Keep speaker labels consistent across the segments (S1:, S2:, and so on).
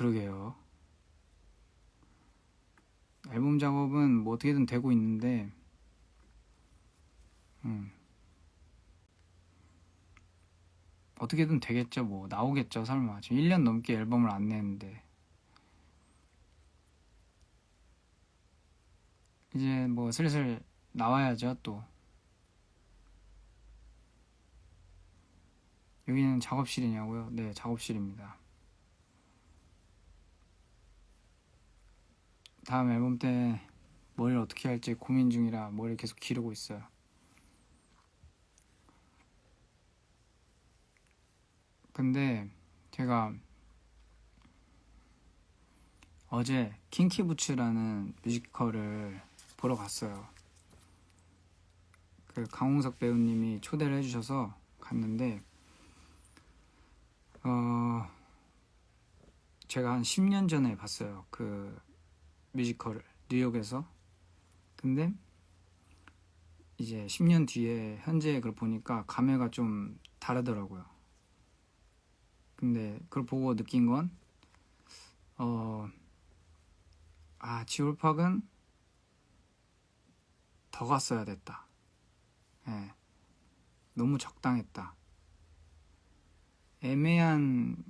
S1: 그러게요. 앨범 작업은 뭐 어떻게든 되고 있는데, 음. 어떻게든 되겠죠, 뭐. 나오겠죠, 설마. 지금 1년 넘게 앨범을 안 냈는데. 이제 뭐 슬슬 나와야죠, 또. 여기는 작업실이냐고요? 네, 작업실입니다. 다음 앨범 때뭘 어떻게 할지 고민 중이라 머리를 계속 기르고 있어요. 근데 제가 어제 킹키부츠라는 뮤지컬을 보러 갔어요. 그 강홍석 배우님이 초대를 해주셔서 갔는데 어 제가 한 10년 전에 봤어요. 그 뮤지컬을 뉴욕에서. 근데 이제 10년 뒤에 현재 그걸 보니까 감회가 좀 다르더라고요. 근데 그걸 보고 느낀 건 어, 아, 지올팍은 더 갔어야 됐다. 예. 너무 적당했다. 애매한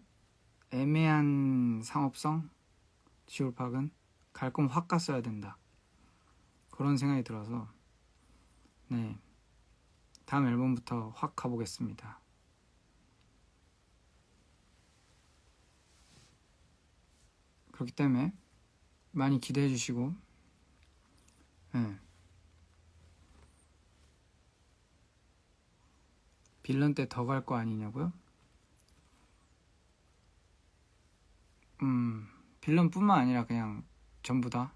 S1: 애매한 상업성 지올팍은 갈 거면 확 갔어야 된다. 그런 생각이 들어서 네 다음 앨범부터 확 가보겠습니다. 그렇기 때문에 많이 기대해 주시고 네. 빌런 때 더 갈 거 아니냐고요? 음, 빌런뿐만 아니라 그냥 전부 다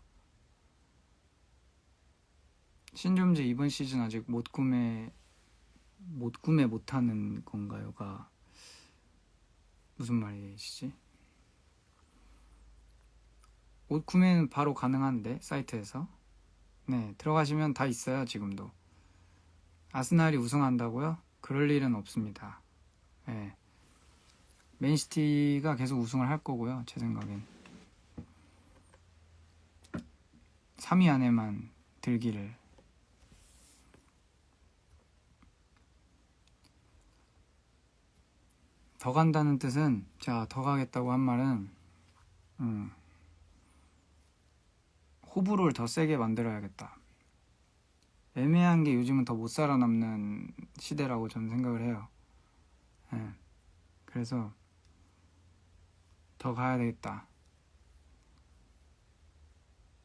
S1: 신좀즈 이번 시즌 아직 못 구매 못 구매 못하는 건가요가 무슨 말이시지? 옷 구매는 바로 가능한데 사이트에서 네 들어가시면 다 있어요 지금도 아스날이 우승한다고요? 그럴 일은 없습니다. 네. 맨시티가 계속 우승을 할 거고요 제 생각엔 3위 안에만 들기를 더 간다는 뜻은 자 더 가겠다고 한 말은 음, 호불호를 더 세게 만들어야겠다. 애매한 게 요즘은 더 못 살아남는 시대라고 저는 생각을 해요. 예. 그래서 더 가야 되겠다.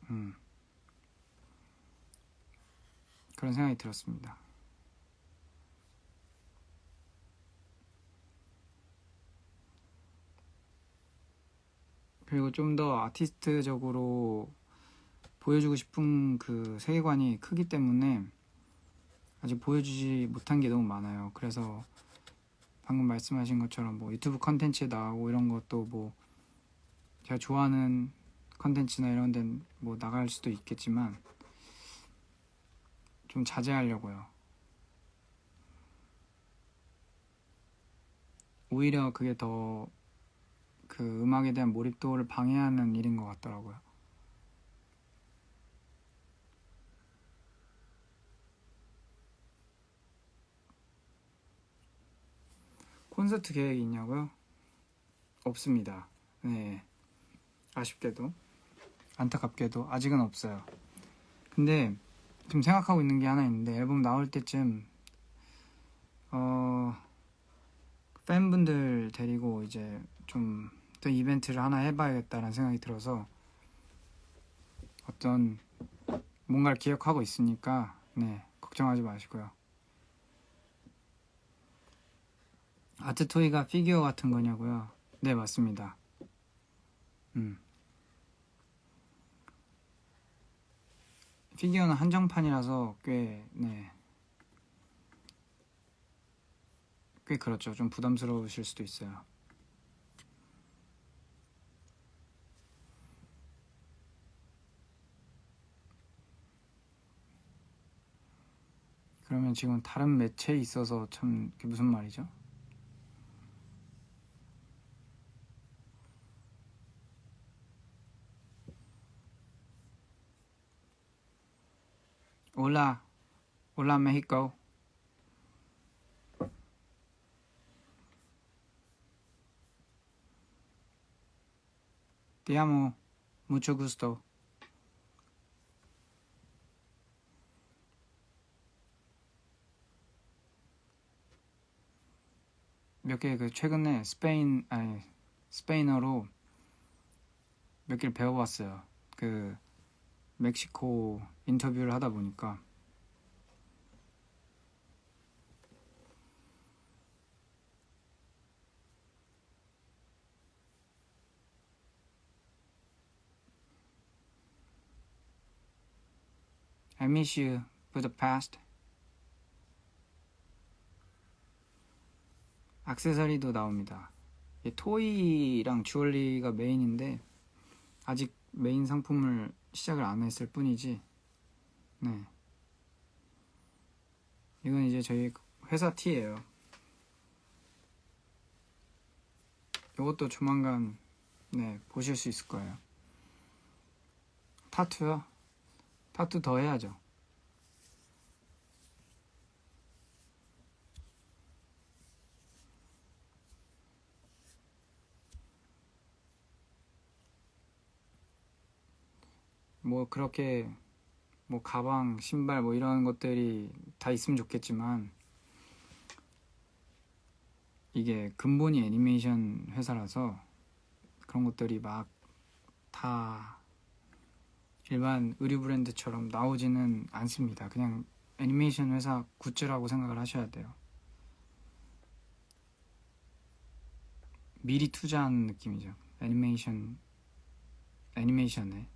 S1: 음. 그런 생각이 들었습니다. 그리고 좀 더 아티스트적으로 보여주고 싶은 그 세계관이 크기 때문에 아직 보여주지 못한 게 너무 많아요. 그래서 방금 말씀하신 것처럼 뭐 유튜브 컨텐츠에 나오고 이런 것도 뭐 제가 좋아하는 컨텐츠나 이런 데는 뭐 나갈 수도 있겠지만 좀 자제하려고요. 오히려 그게 더 그 음악에 대한 몰입도를 방해하는 일인 것 같더라고요. 콘서트 계획이 있냐고요? 없습니다. 네. 아쉽게도 안타깝게도 아직은 없어요. 근데 지금 생각하고 있는 게 하나 있는데 앨범 나올 때쯤 어 팬분들 데리고 이제 좀 또 이벤트를 하나 해봐야겠다라는 생각이 들어서 어떤 뭔가를 기억하고 있으니까 네 걱정하지 마시고요. 아트 토이가 피규어 같은 거냐고요? 네 맞습니다. 음. 피규어는 한정판이라서 꽤, 네. 꽤 그렇죠. 좀 부담스러우실 수도 있어요. 그러면 지금 다른 매체에 있어서 참 무슨 말이죠? Hola, hola México. Te amo, mucho gusto. 몇 개 그 최근에 스페인 아니 스페인어로 몇 개를 배워봤어요. 그 멕시코 인터뷰를 하다 보니까 I miss you, Budapest. 액세서리도 나옵니다. 이 토이랑 주얼리가 메인인데 아직 메인 상품을 시작을 안 했을 뿐이지. 네. 이건 이제 저희 회사 티예요. 이것도 조만간 네 보실 수 있을 거예요. 타투요? 타투 더 해야죠. 뭐 그렇게 뭐 가방, 신발 뭐 이런 것들이 다 있으면 좋겠지만 이게 근본이 애니메이션 회사라서 그런 것들이 막 다 일반 의류 브랜드처럼 나오지는 않습니다. 그냥 애니메이션 회사 굿즈라고 생각을 하셔야 돼요. 미리 투자한 느낌이죠. 애니메이션 애니메이션에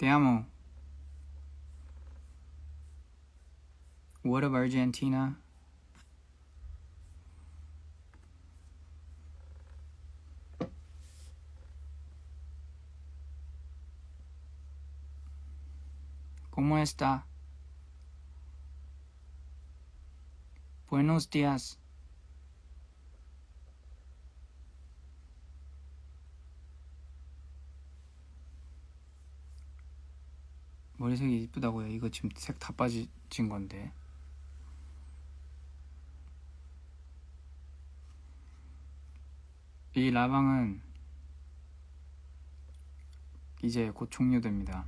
S1: Te amo. What Argentina? ¿Cómo está? Buenos días. 머리색이 이쁘다고요. 이거 지금 색 다 빠진 건데. 이 라방은 이제 곧 종료됩니다.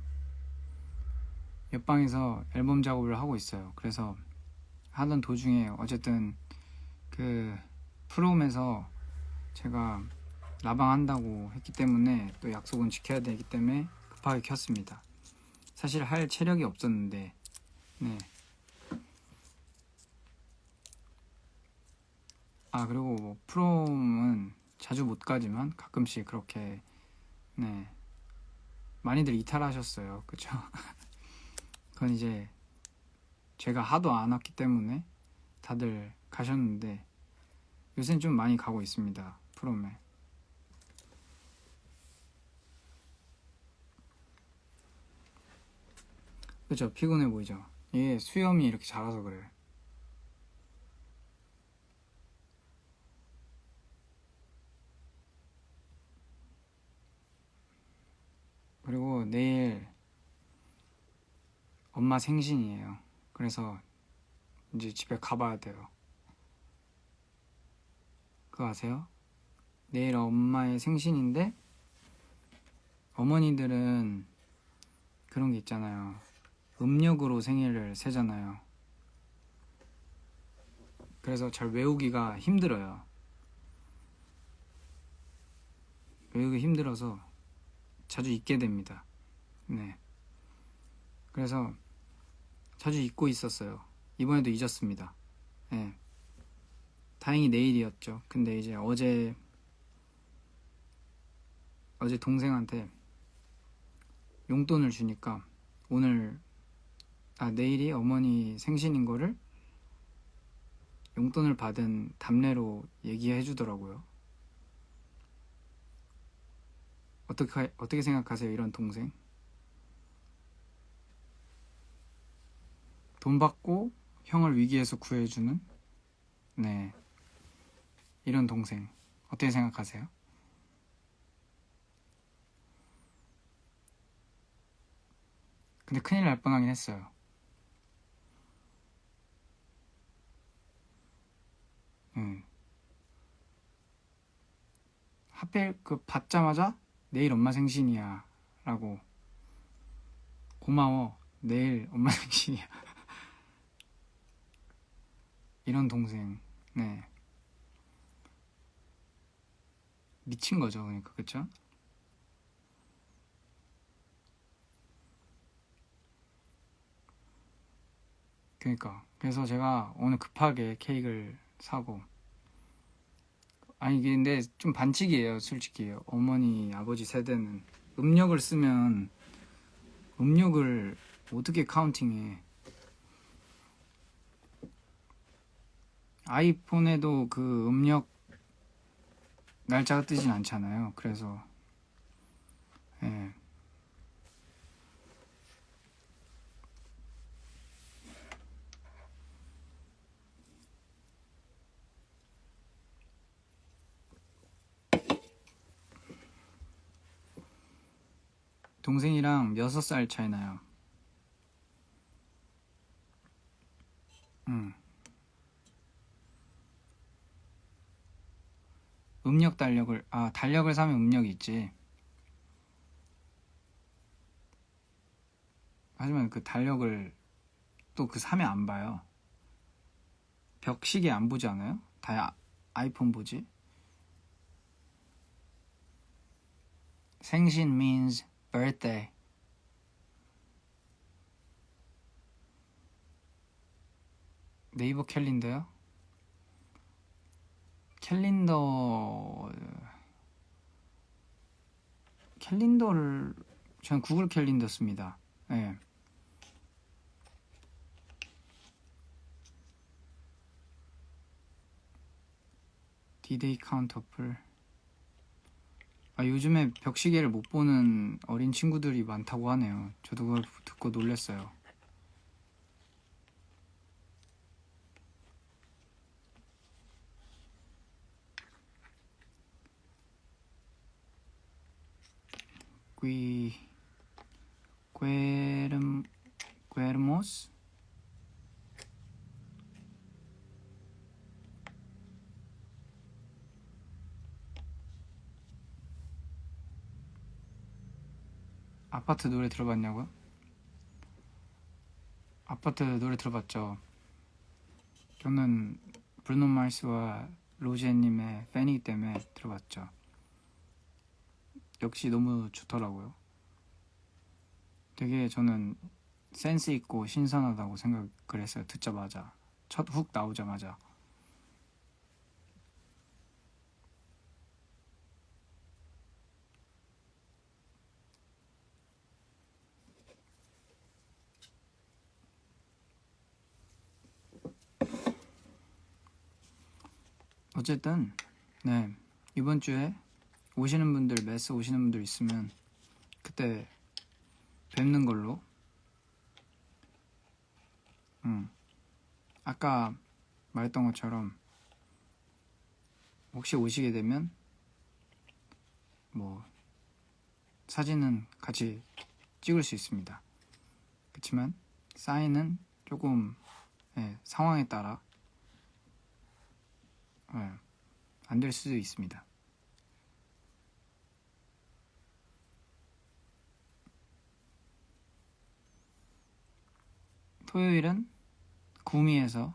S1: 옆방에서 앨범 작업을 하고 있어요. 그래서 하던 도중에 어쨌든 그 프롬에서 제가 라방 한다고 했기 때문에 또 약속은 지켜야 되기 때문에 급하게 켰습니다. 사실 할 체력이 없었는데. 네. 아 그리고 뭐 프롬은 자주 못 가지만 가끔씩 그렇게 네. 많이들 이탈하셨어요. 그쵸? 그건 이제 제가 하도 안 왔기 때문에 다들 가셨는데 요새는 좀 많이 가고 있습니다 프롬에 그죠? 피곤해 보이죠? 이게 수염이 이렇게 자라서 그래요 그리고 내일 엄마 생신이에요. 그래서 이제 집에 가봐야 돼요. 그거 아세요? 내일 엄마의 생신인데 어머니들은 그런 게 있잖아요 음력으로 생일을 세잖아요. 그래서 잘 외우기가 힘들어요. 외우기 힘들어서 자주 잊게 됩니다. 네. 그래서 자주 잊고 있었어요. 이번에도 잊었습니다. 네. 다행히 내일이었죠. 근데 이제 어제 어제 동생한테 용돈을 주니까 오늘 아 내일이 어머니 생신인 거를 용돈을 받은 답례로 얘기해 주더라고요. 어떻게 어떻게 생각하세요? 이런 동생? 돈 받고 형을 위기에서 구해 주는 네. 이런 동생 어떻게 생각하세요? 근데 큰일 날 뻔하긴 했어요. 음. 하필 그 받자마자 내일 엄마 생신이야 라고 고마워 내일 엄마 생신이야 이런 동생 네 미친 거죠 그러니까 그쵸? 그러니까 그래서 제가 오늘 급하게 케이크를 사고. 아니 이게 근데 좀 반칙이에요 솔직히. 어머니 아버지 세대는. 음력을 쓰면 음력을 어떻게 카운팅해? 아이폰에도 그 음력 날짜가 뜨진 않잖아요. 그래서 예. 동생이랑 여섯 살 차이 나요. 음. 음력 달력을 아 달력을 사면 음력이 있지. 하지만 그 달력을 또 그 사면 안 봐요. 벽시계 안 보지 않아요? 다 아- 아이폰 보지. 생신 means birthday. 네이버 캘린더요? 캘린더 캘린더를 전 구글 캘린더 씁니다. 예. 디데이 카운트 어플. 아, 요즘에 벽시계를 못 보는 어린 친구들이 많다고 하네요. 저도 그걸 듣고 놀랐어요. 귀 꿰름 꿰르모스 아파트 노래 들어봤냐고요? 아파트 노래 들어봤죠. 저는 브루노 마르스와 로제님의 팬이기 때문에 들어봤죠. 역시 너무 좋더라고요. 되게 저는 센스 있고 신선하다고 생각을 했어요. 듣자마자 첫 훅 나오자마자 어쨌든 네 이번 주에 오시는 분들 메스 오시는 분들 있으면 그때 뵙는 걸로. 음 아까 말했던 것처럼 혹시 오시게 되면 뭐 사진은 같이 찍을 수 있습니다. 그렇지만 사인은 조금 예, 상황에 따라 예, 안될 수도 있습니다. 토요일은 구미에서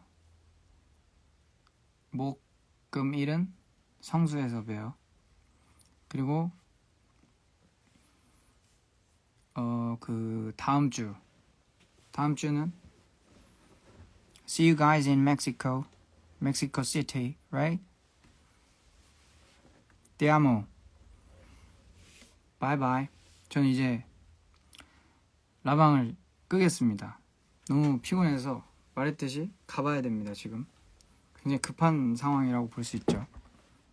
S1: 목, 금, 일은 성수에서 봬요. 그리고 어 그 다음 주 다음 주는 See you guys in Mexico, Mexico City, right? Te amo. Bye bye. 전 이제 라방을 끄겠습니다. 너무 피곤해서 말했듯이 가봐야 됩니다, 지금. 굉장히 급한 상황이라고 볼 수 있죠.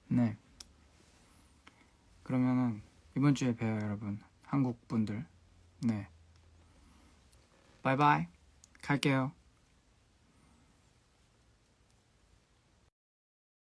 S1: 네. 그러면은 이번 주에 봬요, 여러분. 한국 분들. 네. 바이바이. 갈게요.